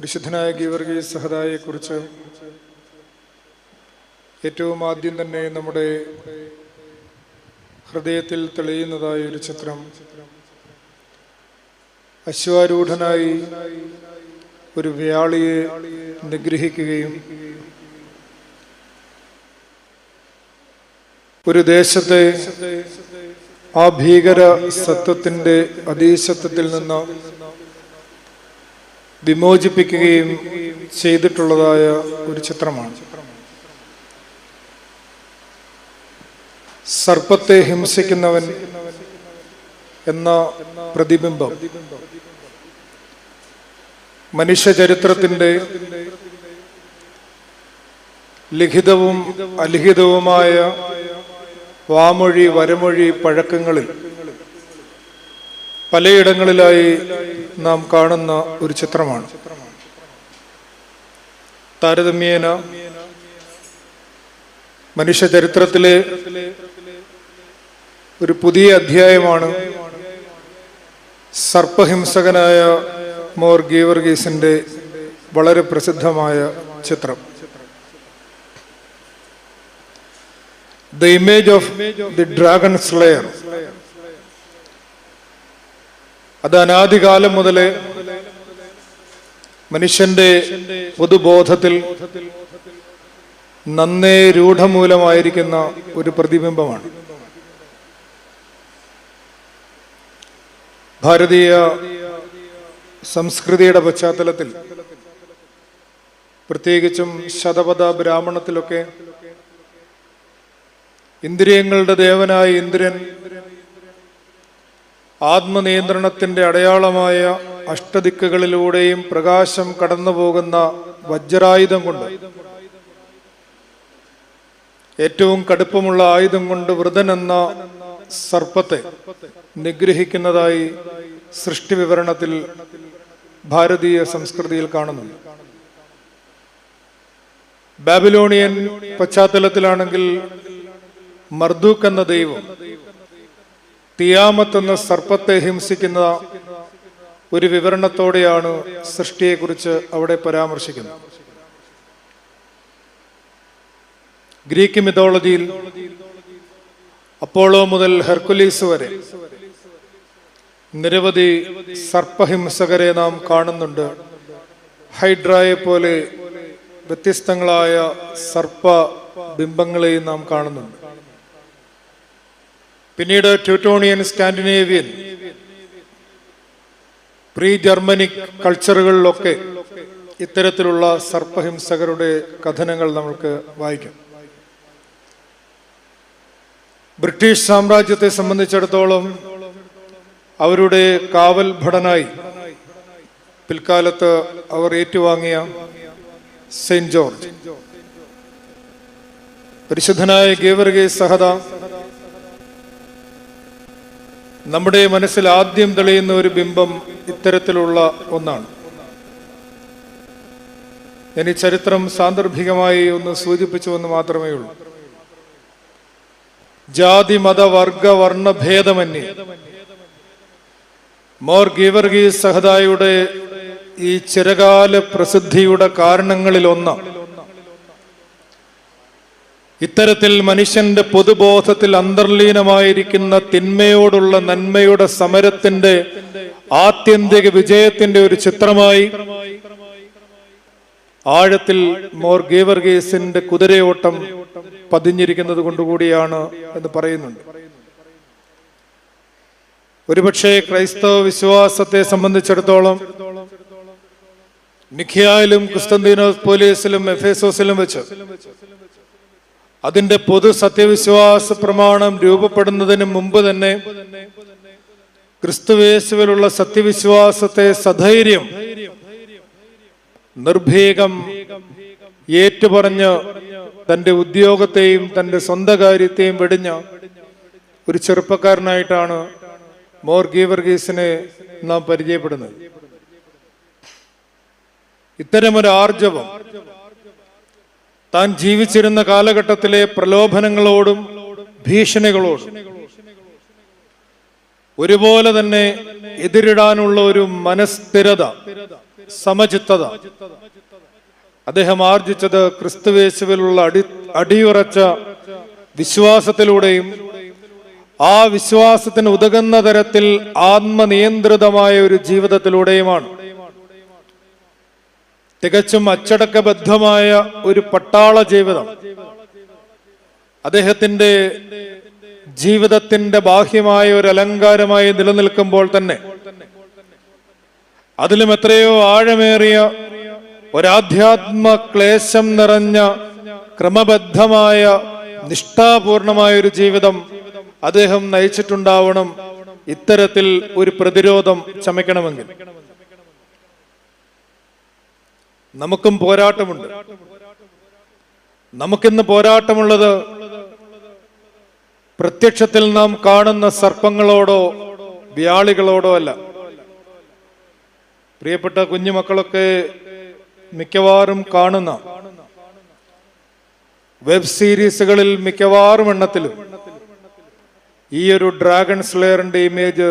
പരിശുദ്ധനായ ഗീവർഗീസ് സഹദായെക്കുറിച്ച് ഏറ്റവും ആദ്യം തന്നെ നമ്മുടെ ഹൃദയത്തിൽ തെളിയുന്നതായ ഒരു ചിത്രം. അശ്വാരൂഢനായി ഒരു വ്യാളിയെ നിഗ്രഹിക്കുകയും ഒരു ദേശത്തെ ആ ഭീകര സത്വത്തിന്റെ അതീശത്വത്തിൽ നിന്ന് വിമോചിപ്പിക്കുകയും ചെയ്തിട്ടുള്ളതായ ഒരു ചിത്രമാണ്. സർപ്പത്തെ ഹിംസിക്കുന്നവൻ എന്ന പ്രതിബിംബം. മനുഷ്യ ചരിത്രത്തിന്റെ ലിഖിതവും അലിഖിതവുമായ വാമൊഴി വരമൊഴി പഴക്കങ്ങളിൽ പലയിടങ്ങളിലായി നാം കാണുന്ന ഒരു ചിത്രമാണ്. താരതമ്യേന മനുഷ്യ ചരിത്രത്തിലെ ഒരു പുതിയ അധ്യായമാണ് സർപ്പഹിംസകനായ മോർ ഗീവർഗീസിന്റെ വളരെ പ്രസിദ്ധമായ ചിത്രം. The image of the dragon slayer അത് അനാദികാലം മുതൽ മനുഷ്യന്റെ പൊതുബോധത്തിൽ നന്നേ രൂഢമൂലമായിരിക്കുന്ന ഒരു പ്രതിബിംബമാണ്. ഭാരതീയ സംസ്കൃതിയുടെ പശ്ചാത്തലത്തിൽ പ്രത്യേകിച്ചും ശതപഥ ബ്രാഹ്മണത്തിലൊക്കെ ഇന്ദ്രിയങ്ങളുടെ ദേവനായ ഇന്ദ്രൻ ആത്മനിയന്ത്രണത്തിന്റെ അടയാളമായ അഷ്ടദിക്കുകളിലൂടെയും പ്രകാശം കടന്നു പോകുന്ന വജ്രായുധം കൊണ്ട്. ഏറ്റവും കടുപ്പമുള്ള ആയുധം കൊണ്ട് വൃതൻ എന്ന സർപ്പത്തെ നിഗ്രഹിക്കുന്നതായി സൃഷ്ടി വിവരണത്തിൽ ഭാരതീയ സംസ്കൃതിയിൽ കാണുന്നുണ്ട്. ബാബിലോണിയൻ പശ്ചാത്തലത്തിലാണെങ്കിൽ മർദൂക്ക് എന്ന ദൈവം തിയാമത്ത് എന്ന സർപ്പത്തെ ഹിംസിക്കുന്ന ഒരു വിവരണത്തോടെയാണ് സൃഷ്ടിയെക്കുറിച്ച് അവിടെ പരാമർശിക്കുന്നത്. ഗ്രീക്ക് മിതോളജിയിൽ അപ്പോളോ മുതൽ ഹെർക്കുലീസ് വരെ നിരവധി സർപ്പഹിംസകരെ നാം കാണുന്നുണ്ട്. ഹൈഡ്രായെ പോലെ വ്യത്യസ്തങ്ങളായ സർപ്പ ബിംബങ്ങളെയും നാം കാണുന്നുണ്ട്. പിന്നീട് ട്യൂട്ടോണിയൻ സ്കാൻഡിനേവിയൻ പ്രീ ജർമ്മനിക് കൾച്ചറുകളിലൊക്കെ ഇത്തരത്തിലുള്ള സർപ്പഹിംസകരുടെ കഥനങ്ങൾ നമുക്ക് വായിക്കാം. ബ്രിട്ടീഷ് സാമ്രാജ്യത്തെ സംബന്ധിച്ചിടത്തോളം അവരുടെ കാവൽ ഭടനായി പിൽക്കാലത്ത് അവർ ഏറ്റുവാങ്ങിയ സെന്റ് ജോർജ്. പരിശുദ്ധനായ ഗേവർഗെ സഹദ നമ്മുടെ മനസ്സിൽ ആദ്യം തെളിയുന്ന ഒരു ബിംബം ഇത്തരത്തിലുള്ള ഒന്നാണ്. ഇനി ചരിത്രം സാന്ദർഭികമായി ഒന്ന് സൂചിപ്പിച്ചു എന്ന് മാത്രമേ ഉള്ളൂ. ജാതി മത വർഗ വർണ ഭേദമന്യേ. മോർ ഗീവർഗീസ് സഹദായുടെ ഈ ചിരകാല പ്രസിദ്ധിയുടെ കാരണങ്ങളിലൊന്നാണ്. ഇത്തരത്തിൽ മനുഷ്യന്റെ പൊതുബോധത്തിൽ അന്തർലീനമായിരിക്കുന്ന തിന്മയോടുള്ള നന്മയുടെ സമരത്തിന്റെ ആത്യന്തിക വിജയത്തിന്റെ ഒരു ചിത്രമായി ആഴത്തിൽ മോർ ഗീവർഗീസിന്റെ കുതിരയോട്ടം പതിഞ്ഞിരിക്കുന്നത് കൊണ്ടുകൂടിയാണ് എന്ന് പറയുന്നുണ്ട്. ഒരുപക്ഷെ ക്രൈസ്തവ വിശ്വാസത്തെ സംബന്ധിച്ചിടത്തോളം നിഖിയായിലും ക്രിസ്തന്തീനോസ് പോലീസിലും എഫേസോസിലും വെച്ച് അതിന്റെ പൊതു സത്യവിശ്വാസ പ്രമാണം രൂപപ്പെടുന്നതിന് മുമ്പ് തന്നെ ക്രിസ്തുവേശുവിലുള്ള സത്യവിശ്വാസത്തെ സധൈര്യം നിർഭീകം ഏറ്റുപറഞ്ഞ് തന്റെ ഉദ്യോഗത്തെയും തന്റെ സ്വന്തം കാര്യത്തെയും വെടിഞ്ഞ ഒരു ചെറുപ്പക്കാരനായിട്ടാണ് മോർ ഗീവർഗീസിനെ നാം പരിചയപ്പെടുന്നത്. ഇത്തരമൊരു ആർജവം താൻ ജീവിച്ചിരുന്ന കാലഘട്ടത്തിലെ പ്രലോഭനങ്ങളോടും ഭീഷണികളോടും ഒരുപോലെ തന്നെ എതിരിടാനുള്ള ഒരു മനസ്ഥിരത സമചിത്തത. അദ്ദേഹം ആർജിച്ചത് ക്രിസ്തുവേശുവിലുള്ള അടി അടിയുറച്ച വിശ്വാസത്തിലൂടെയും ആ വിശ്വാസത്തിന് ഉതകുന്ന തരത്തിൽ ആത്മനിയന്ത്രിതമായ ഒരു ജീവിതത്തിലൂടെയുമാണ്. തികച്ചും അച്ചടക്കബദ്ധമായ ഒരു പട്ടാള ജീവിതം. അദ്ദേഹത്തിന്റെ ജീവിതത്തിന്റെ ബാഹ്യമായ ഒരു അലങ്കാരമായി നിലനിൽക്കുമ്പോൾ തന്നെ അതിലും എത്രയോ ആഴമേറിയ ഒരാധ്യാത്മ ക്ലേശം നിറഞ്ഞ ക്രമബദ്ധമായ നിഷ്ഠാപൂർണമായ ഒരു ജീവിതം അദ്ദേഹം നയിച്ചിട്ടുണ്ടാവണം. ഇത്തരത്തിൽ ഒരു പ്രതിരോധം ചമയ്ക്കണമെങ്കിൽ. നമുക്കും പോരാട്ടമുണ്ട്. നമുക്കിന്ന് പോരാട്ടമുള്ളത് പ്രത്യക്ഷത്തിൽ നാം കാണുന്ന സർപ്പങ്ങളോടോ വ്യാളികളോടോ അല്ല. പ്രിയപ്പെട്ട കുഞ്ഞുമക്കളൊക്കെ മിക്കവാറും കാണുന്ന വെബ് സീരീസുകളിൽ മിക്കവാറും എണ്ണത്തിലും ഈ ഒരു ഡ്രാഗൺ സ്ലെയറിന്റെ ഇമേജ്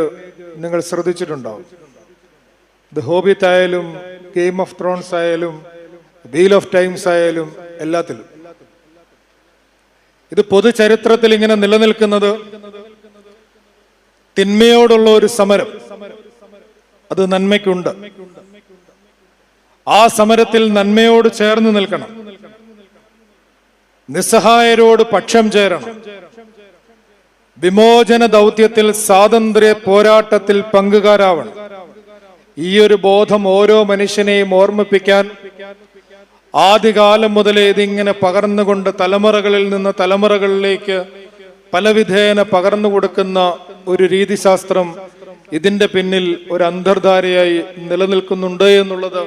നിങ്ങൾ ശ്രദ്ധിച്ചിട്ടുണ്ടാവും. ദ ഹോബിത്ത് ആയാലും ഗെയിം ഓഫ് ത്രോൺസ് ആയാലും വീൽ ഓഫ് ടൈംസ് ആയാലും എല്ലാത്തിലും. ഇത് പൊതുചരിത്രത്തിൽ ഇങ്ങനെ നിലനിൽക്കുന്നത് തിന്മയോടുള്ള ഒരു സമരം. അത് നന്മയ്ക്കുണ്ട്. ആ സമരത്തിൽ നന്മയോട് ചേർന്ന് നിൽക്കണം. നിസ്സഹായരോട് പക്ഷം ചേരണം. വിമോചന ദൗത്യത്തിൽ സ്വാതന്ത്ര്യ പോരാട്ടത്തിൽ പങ്കുകാരാവണം. ഈ ഒരു ബോധം ഓരോ മനുഷ്യനെയും ഓർമ്മിപ്പിക്കാൻ ആദ്യകാലം മുതലേ ഇതിങ്ങനെ പകർന്നുകൊണ്ട് തലമുറകളിൽ നിന്ന് തലമുറകളിലേക്ക് പലവിധേന പകർന്നു കൊടുക്കുന്ന ഒരു രീതിശാസ്ത്രം ഇതിന്റെ പിന്നിൽ ഒരു അന്തർധാരയായി നിലനിൽക്കുന്നുണ്ട് എന്നുള്ളത്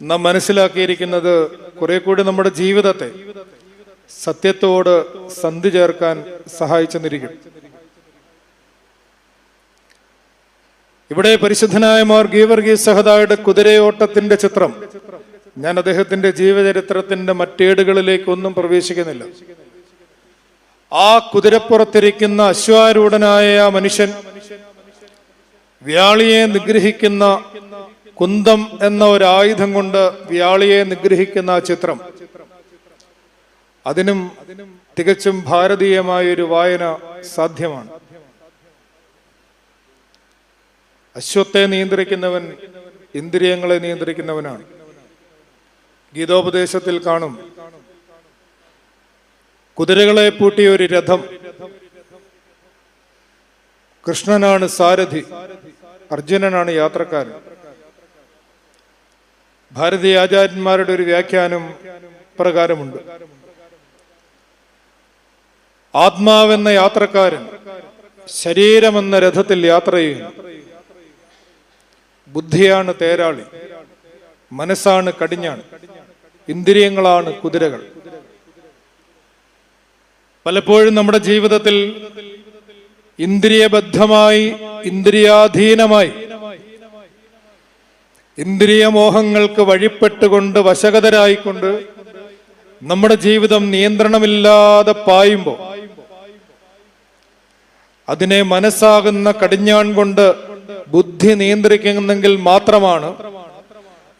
നാം മനസ്സിലാക്കിയിരിക്കുന്നത് കുറെ കൂടി നമ്മുടെ ജീവിതത്തെ സത്യത്തോട് സന്ധി ചേർക്കാൻ സഹായിച്ചെന്നിരിക്കും. ഇവിടെ പരിശുദ്ധനായ മാർ ഗീവർഗീസ് സഹദായുടെ കുതിരയോട്ടത്തിന്റെ ചിത്രം. ഞാൻ അദ്ദേഹത്തിന്റെ ജീവചരിത്രത്തിന്റെ മറ്റേടുകളിലേക്കൊന്നും പ്രവേശിക്കുന്നില്ല. ആ കുതിരപ്പുറത്തിരിക്കുന്ന അശ്വാരൂഢനായ ആ മനുഷ്യൻ വ്യാളിയെ നിഗ്രഹിക്കുന്ന കുന്തം എന്ന ഒരു ആയുധം കൊണ്ട് വ്യാളിയെ നിഗ്രഹിക്കുന്ന ചിത്രം. അതിനും തികച്ചും ഭാരതീയമായ ഒരു വായന സാധ്യമാണ്. അശ്വത്തെ നിയന്ത്രിക്കുന്നവൻ ഇന്ദ്രിയങ്ങളെ നിയന്ത്രിക്കുന്നവനാണ്. ഗീതോപദേശത്തിൽ കാണും കുതിരകളെ പൂട്ടിയ ഒരു രഥം കൃഷ്ണനാണ് സാരഥി അർജുനനാണ് യാത്രക്കാരൻ. ഭാരതീയ ആചാര്യന്മാരുടെ ഒരു വ്യാഖ്യാനം പ്രകാരമുണ്ട്. ആത്മാവെന്ന യാത്രക്കാരൻ ശരീരമെന്ന രഥത്തിൽ യാത്ര ചെയ്യുന്നു. ബുദ്ധിയാണ് തേരാളി മനസ്സാണ് കടിഞ്ഞാണ് ഇന്ദ്രിയങ്ങളാണ് കുതിരകൾ. പലപ്പോഴും നമ്മുടെ ജീവിതത്തിൽ ഇന്ദ്രിയബദ്ധമായി ഇന്ദ്രിയാധീനമായി ഇന്ദ്രിയമോഹങ്ങൾക്ക് വഴിപ്പെട്ടുകൊണ്ട് വശകതരായിക്കൊണ്ട് നമ്മുടെ ജീവിതം നിയന്ത്രണമില്ലാതെ പായുമ്പോൾ അതിനെ മനസ്സാകുന്ന കടിഞ്ഞാൺ കൊണ്ട് ബുദ്ധി നിയന്ത്രിക്കുന്നെങ്കിൽ മാത്രമാണ്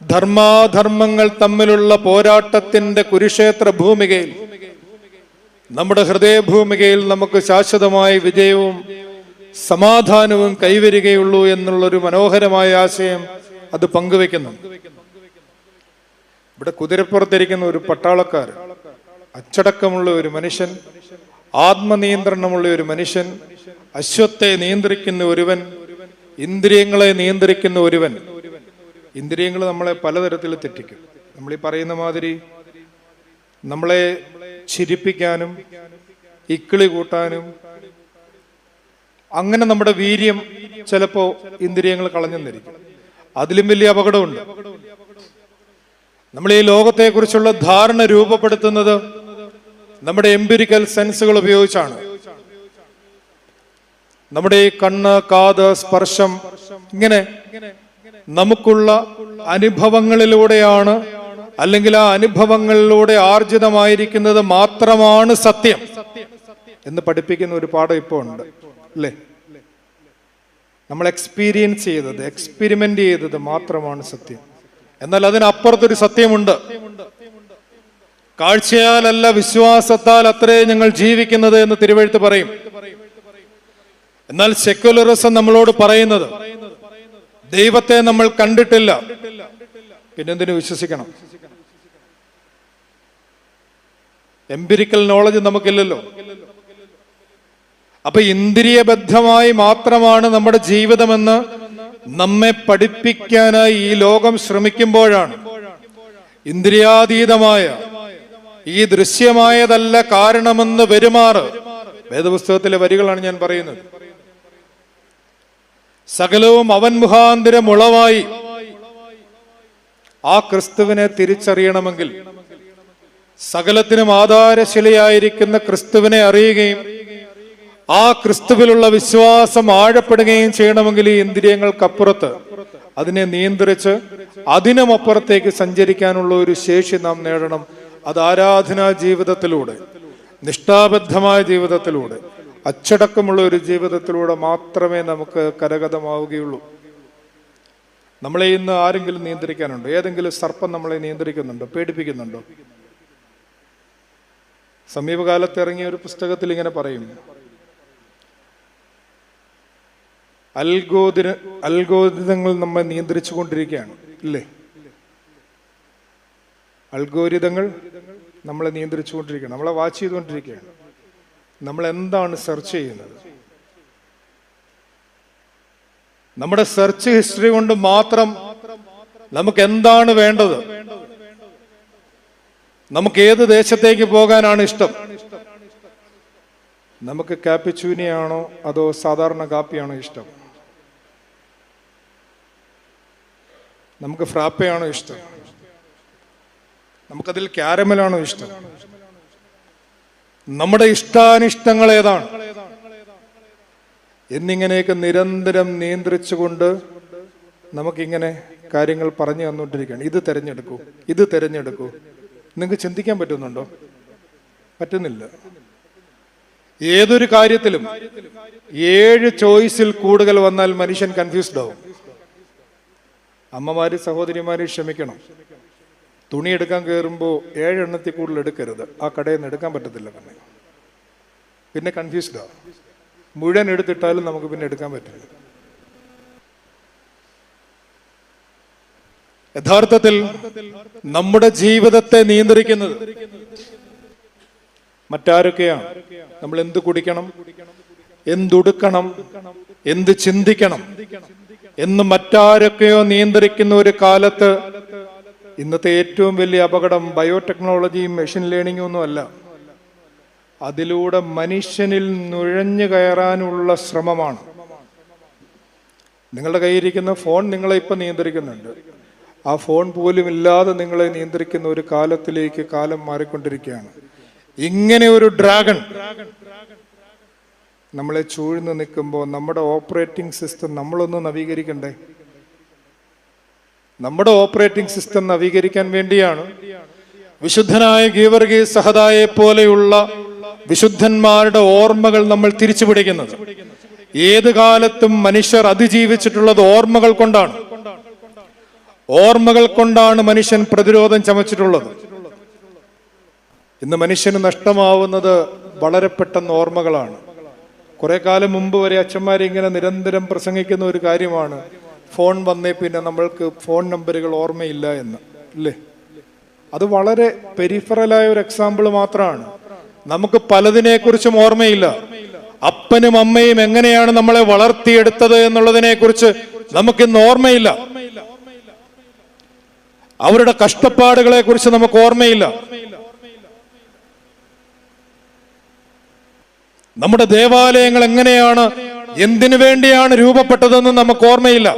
ധർമാധർമ്മങ്ങൾ തമ്മിലുള്ള പോരാട്ടത്തിന്റെ കുരുക്ഷേത്ര ഭൂമികയിൽ. നമ്മുടെ ഹൃദയഭൂമികയിൽ നമുക്ക് ശാശ്വതമായ വിജയവും സമാധാനവും കൈവരികയുള്ളൂ എന്നുള്ളൊരു മനോഹരമായ ആശയം അത് പങ്കുവെക്കുന്നു. ഇവിടെ കുതിരപ്പുറത്തിരിക്കുന്ന ഒരു പട്ടാളക്കാരൻ അച്ചടക്കമുള്ള ഒരു മനുഷ്യൻ ആത്മനിയന്ത്രണമുള്ള ഒരു മനുഷ്യൻ അശ്വത്തെ നിയന്ത്രിക്കുന്ന ഒരുവൻ ഇന്ദ്രിയങ്ങളെ നിയന്ത്രിക്കുന്ന ഒരുവൻ. ഇന്ദ്രിയങ്ങൾ നമ്മളെ പലതരത്തിൽ തെറ്റിക്കും. നമ്മൾ ഈ പറയുന്ന മാതിരി നമ്മളെ ചിരിപ്പിക്കാനും ഇക്കിളി കൂട്ടാനും അങ്ങനെ നമ്മുടെ വീര്യം ചിലപ്പോ ഇന്ദ്രിയങ്ങൾ കളഞ്ഞെന്നിരിക്കും. അതിലും വലിയ അപകടമുണ്ട്. നമ്മൾ ഈ ലോകത്തെക്കുറിച്ചുള്ള ധാരണ രൂപപ്പെടുത്തുന്നത് നമ്മുടെ എംപിരിക്കൽ സെൻസുകൾ ഉപയോഗിച്ചാണ്. നമ്മുടെ ഈ കണ്ണ് കാത് സ്പർശം ഇങ്ങനെ നമുക്കുള്ള അനുഭവങ്ങളിലൂടെയാണ് അല്ലെങ്കിൽ ആ അനുഭവങ്ങളിലൂടെ ആർജിതമായിരിക്കുന്നത് മാത്രമാണ് സത്യം എന്ന് പഠിപ്പിക്കുന്ന ഒരു പാഠം ഇപ്പോൾ ഉണ്ട്. അല്ലേ? നമ്മൾ എക്സ്പീരിയൻസ് ചെയ്തത് എക്സ്പെരിമെന്റ് ചെയ്തത് മാത്രമാണ് സത്യം. എന്നാൽ അതിനപ്പുറത്തൊരു സത്യമുണ്ട്. കാഴ്ചയാലല്ല വിശ്വാസത്താൽ അത്രേ ഞങ്ങൾ ജീവിക്കുന്നത് എന്ന് തിരുവഴുത്ത് പറയും. എന്നാൽ സെക്യുലറിസം നമ്മളോട് പറയുന്നത് ദൈവത്തെ നമ്മൾ കണ്ടിട്ടില്ല. പിന്നെന്തിനു വിശ്വസിക്കണം? എംപിരിക്കൽ നോളജ് നമുക്കില്ലല്ലോ. അപ്പൊ ഇന്ദ്രിയബദ്ധമായി മാത്രമാണ് നമ്മുടെ ജീവിതമെന്ന് നമ്മെ പഠിപ്പിക്കാനായി ഈ ലോകം ശ്രമിക്കുമ്പോഴാണ്. ഇന്ദ്രിയാതീതമായ ഈ ദൃശ്യമായതല്ല കാരണമെന്ന് പെരുമാറ് വേദപുസ്തകത്തിലെ വരികളാണ് ഞാൻ പറയുന്നത്. സകലവും അവൻ മുഖാന്തരം ഉളവായി. ആ ക്രിസ്തുവിനെ തിരിച്ചറിയണമെങ്കിൽ സകലത്തിനും ആധാരശിലയായിരിക്കുന്ന ക്രിസ്തുവിനെ അറിയുകയും ആ ക്രിസ്തുവിലുള്ള വിശ്വാസം ആഴപ്പെടുകയും ചെയ്യണമെങ്കിൽ ഈ ഇന്ദ്രിയങ്ങൾക്കപ്പുറത്ത് അതിനെ നിയന്ത്രിച്ച് അതിനുമപ്പുറത്തേക്ക് സഞ്ചരിക്കാനുള്ള ഒരു ശേഷി നാം നേടണം. അത് ആരാധനാ ജീവിതത്തിലൂടെ നിഷ്ഠാബദ്ധമായ ജീവിതത്തിലൂടെ അച്ചടക്കമുള്ള ഒരു ജീവിതത്തിലൂടെ മാത്രമേ നമുക്ക് കരഗതമാവുകയുള്ളൂ. നമ്മളെ ഇന്ന് ആരെങ്കിലും നിയന്ത്രിക്കാനുണ്ടോ? ഏതെങ്കിലും സർപ്പം നമ്മളെ നിയന്ത്രിക്കുന്നുണ്ടോ? പേടിപ്പിക്കുന്നുണ്ടോ? സമീപകാലത്ത് ഇറങ്ങിയ ഒരു പുസ്തകത്തിൽ ഇങ്ങനെ പറയും. അൽഗോദിന അൽഗോരിതങ്ങൾ നമ്മെ നിയന്ത്രിച്ചു കൊണ്ടിരിക്കുകയാണ്. ഇല്ലേ? അൽഗോരിതങ്ങൾ നമ്മളെ നിയന്ത്രിച്ചു കൊണ്ടിരിക്കുകയാണ്. നമ്മളെ വാച്ച് ചെയ്തുകൊണ്ടിരിക്കുകയാണ്. നമ്മൾ എന്താണ് സെർച്ച് ചെയ്യുന്നത്? നമ്മുടെ സെർച്ച് ഹിസ്റ്ററി കൊണ്ട് മാത്രം നമുക്ക് എന്താണ് വേണ്ടത്? നമുക്ക് ഏത് ദേശത്തേക്ക് പോകാനാണ് ഇഷ്ടം? നമുക്ക് കാപ്പിച്ചൂനിയാണോ അതോ സാധാരണ കാപ്പിയാണോ ഇഷ്ടം? നമുക്ക് ഫ്രാപ്പയാണോ ഇഷ്ടം? നമുക്കതിൽ ക്യാരമലാണോ ഇഷ്ടം? നമ്മുടെ ഇഷ്ടാനിഷ്ടങ്ങൾ ഏതാണ്? എന്നിങ്ങനെയൊക്കെ നിരന്തരം നിയന്ത്രിച്ചുകൊണ്ട് നമുക്കിങ്ങനെ കാര്യങ്ങൾ പറഞ്ഞു തന്നുകൊണ്ടിരിക്കുകയാണ്. ഇത് തിരഞ്ഞെടുക്കൂ ഇത് തിരഞ്ഞെടുക്കൂ. നിങ്ങൾക്ക് ചിന്തിക്കാൻ പറ്റുന്നുണ്ടോ? പറ്റുന്നില്ല. ഏതൊരു കാര്യത്തിലും ഏഴ് ചോയ്സിൽ കൂടുതൽ വന്നാൽ മനുഷ്യൻ കൺഫ്യൂസ്ഡ് ആവും. അമ്മമാര് സഹോദരിമാര് ക്ഷമിക്കണം. തുണി എടുക്കാൻ കയറുമ്പോൾ ഏഴെണ്ണത്തിൽ കൂടുതൽ എടുക്കരുത്. ആ കടയിൽ നിന്ന് എടുക്കാൻ പറ്റത്തില്ല പിന്നെ. പിന്നെ കൺഫ്യൂസ്ഡാ മുഴുവൻ എടുത്തിട്ടാലും നമുക്ക് പിന്നെ എടുക്കാൻ പറ്റില്ല. യഥാർത്ഥത്തിൽ നമ്മുടെ ജീവിതത്തെ നിയന്ത്രിക്കുന്നത് മറ്റാരൊക്കെയാണ്? നമ്മൾ എന്ത് കുടിക്കണം? എന്തുടുക്കണം എന്ത് ചിന്തിക്കണം? എന്ന് മറ്റാരൊക്കെയോ നിയന്ത്രിക്കുന്ന ഒരു കാലത്ത് ഇന്നത്തെ ഏറ്റവും വലിയ അപകടം ബയോടെക്നോളജിയും മെഷീൻ ലേണിംഗും ഒന്നും അല്ല. അതിലൂടെ മനുഷ്യനിൽ നുഴഞ്ഞു കയറാനുള്ള ശ്രമമാണ്. നിങ്ങളുടെ കയ്യിരിക്കുന്ന ഫോൺ നിങ്ങളെ ഇപ്പം നിയന്ത്രിക്കുന്നുണ്ട്. ആ ഫോൺ പോലും ഇല്ലാതെ നിങ്ങളെ നിയന്ത്രിക്കുന്ന ഒരു കാലത്തിലേക്ക് കാലം മാറിക്കൊണ്ടിരിക്കുകയാണ്. ഇങ്ങനെ ഒരു ഡ്രാഗൺ നമ്മളെ ചൂഴ്ന്നു നിൽക്കുമ്പോൾ നമ്മുടെ ഓപ്പറേറ്റിംഗ് സിസ്റ്റം നമ്മളൊന്ന് നവീകരിക്കണ്ടേ? നമ്മുടെ ഓപ്പറേറ്റിംഗ് സിസ്റ്റം നവീകരിക്കാൻ വേണ്ടിയാണ്. വിശുദ്ധനായ ഗീവർഗി സഹദായെ പോലെയുള്ള വിശുദ്ധന്മാരുടെ ഓർമ്മകൾ നമ്മൾ തിരിച്ചുപിടിക്കുന്നത്. ഏത് കാലത്തും മനുഷ്യർ അതിജീവിച്ചിട്ടുള്ളത് ഓർമ്മകൾ കൊണ്ടാണ്. ഓർമ്മകൾ കൊണ്ടാണ് മനുഷ്യൻ പ്രതിരോധം ചമച്ചിട്ടുള്ളത്. ഇന്ന് മനുഷ്യന് നഷ്ടമാവുന്നത് വളരെ പെട്ടെന്ന് ഓർമ്മകളാണ്. കുറെ കാലം മുമ്പ് വരെ അച്ഛന്മാരെ ഇങ്ങനെ നിരന്തരം പ്രസംഗിക്കുന്ന ഒരു കാര്യമാണ്. ഫോൺ വന്നേ പിന്നെ നമ്മൾക്ക് ഫോൺ നമ്പറുകൾ ഓർമ്മയില്ല എന്ന് അല്ലേ? അത് വളരെ പെരിഫറലായ ഒരു എക്സാമ്പിൾ മാത്രമാണ്. നമുക്ക് പലതിനെ കുറിച്ചും ഓർമ്മയില്ല. അപ്പനും അമ്മയും എങ്ങനെയാണ് നമ്മളെ വളർത്തിയെടുത്തത് എന്നുള്ളതിനെ കുറിച്ച് നമുക്കിന്ന് ഓർമ്മയില്ല. അവരുടെ കഷ്ടപ്പാടുകളെ കുറിച്ച് നമുക്ക് ഓർമ്മയില്ല. നമ്മുടെ ദേവാലയങ്ങൾ എങ്ങനെയാണ് എന്തിനു വേണ്ടിയാണ് രൂപപ്പെട്ടതെന്ന് നമുക്ക് ഓർമ്മയില്ല.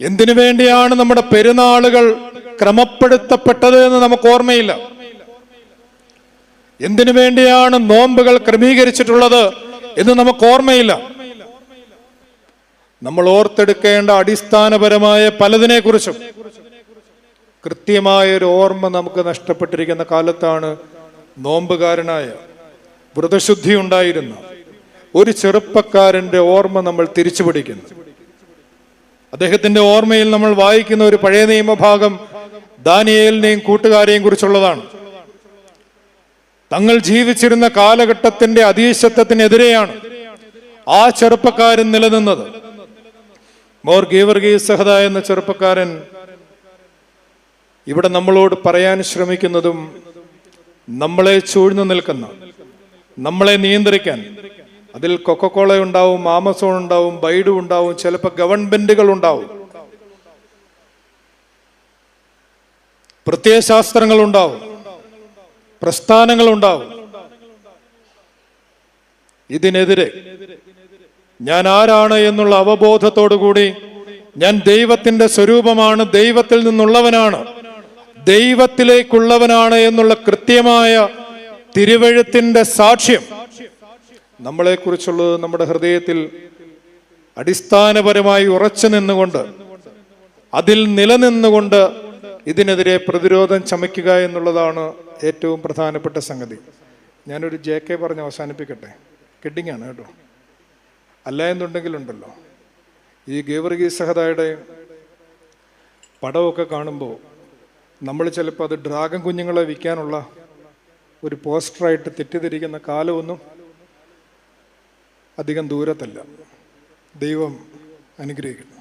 എന്തിനു വേണ്ടിയാണ് നമ്മുടെ പെരുന്നാളുകൾ ക്രമപ്പെടുത്തപ്പെട്ടത് എന്ന് നമുക്ക് ഓർമ്മയില്ല. എന്തിനു വേണ്ടിയാണ് നോമ്പുകൾ ക്രമീകരിച്ചിട്ടുള്ളത് എന്ന് നമുക്ക് ഓർമ്മയില്ല. നമ്മൾ ഓർത്തെടുക്കേണ്ട അടിസ്ഥാനപരമായ പലതിനെ കുറിച്ചും കൃത്യമായ ഒരു ഓർമ്മ നമുക്ക് നഷ്ടപ്പെട്ടിരിക്കുന്ന കാലത്താണ് നോമ്പുകാരനായ വ്രതശുദ്ധി ഉണ്ടായിരുന്ന ഒരു ചെറുപ്പക്കാരന്റെ ഓർമ്മ നമ്മൾ തിരിച്ചു പിടിക്കുന്നു അദ്ദേഹത്തിന്റെ ഓർമ്മയിൽ നമ്മൾ വായിക്കുന്ന ഒരു പഴയ നിയമഭാഗം ദാനിയേലിനെയും കൂട്ടുകാരെയും കുറിച്ചുള്ളതാണ്. തങ്ങൾ ജീവിച്ചിരുന്ന കാലഘട്ടത്തിന്റെ അതീശത്വത്തിനെതിരെയാണ് ആ ചെറുപ്പക്കാരൻ നിലനിന്നത്. മോർ ഗീവർഗീ സഹദ എന്ന ചെറുപ്പക്കാരൻ ഇവിടെ നമ്മളോട് പറയാൻ ശ്രമിക്കുന്നതും നമ്മളെ ചൂഴ്ന്നു നിൽക്കുന്ന നമ്മളെ നിയന്ത്രിക്കാൻ. അതിൽ കൊക്കക്കോള ഉണ്ടാവും ആമസോൺ ഉണ്ടാവും ബൈഡു ഉണ്ടാവും ചിലപ്പോൾ ഗവൺമെന്റുകൾ ഉണ്ടാവും. പ്രത്യയശാസ്ത്രങ്ങൾ ഉണ്ടാവും. പ്രസ്ഥാനങ്ങൾ ഉണ്ടാവും. ഇതിനെതിരെ ഞാൻ ആരാണ് എന്നുള്ള അവബോധത്തോടു കൂടി ഞാൻ ദൈവത്തിന്റെ സ്വരൂപമാണ് ദൈവത്തിൽ നിന്നുള്ളവനാണ്. ദൈവത്തിലേക്കുള്ളവനാണ് എന്നുള്ള കൃത്യമായ തിരുവഴുത്തിന്റെ സാക്ഷ്യം. നമ്മളെക്കുറിച്ചുള്ളത് നമ്മുടെ ഹൃദയത്തിൽ അടിസ്ഥാനപരമായി ഉറച്ചു നിന്നുകൊണ്ട് അതിൽ നിലനിന്നുകൊണ്ട് ഇതിനെതിരെ പ്രതിരോധം ചമയ്ക്കുക എന്നുള്ളതാണ് ഏറ്റവും പ്രധാനപ്പെട്ട സംഗതി. ഞാനൊരു ജെ കെ പറഞ്ഞ് അവസാനിപ്പിക്കട്ടെ? കെഡിങ്ങാണ് കേട്ടോ. അല്ല എന്നുണ്ടെങ്കിലുണ്ടല്ലോ. ഈ ഗേവർഗീ സഹദായുടെ പടമൊക്കെ കാണുമ്പോൾ നമ്മൾ ചിലപ്പോൾ അത് ഡ്രാഗൺ കുഞ്ഞുങ്ങളെ വിൽക്കാനുള്ള ഒരു പോസ്റ്ററായിട്ട് തെറ്റിദ്ധരിക്കുന്ന കാലമൊന്നും അധികം ദൂരത്തല്ല. ദൈവം അനുഗ്രഹിക്കുന്നു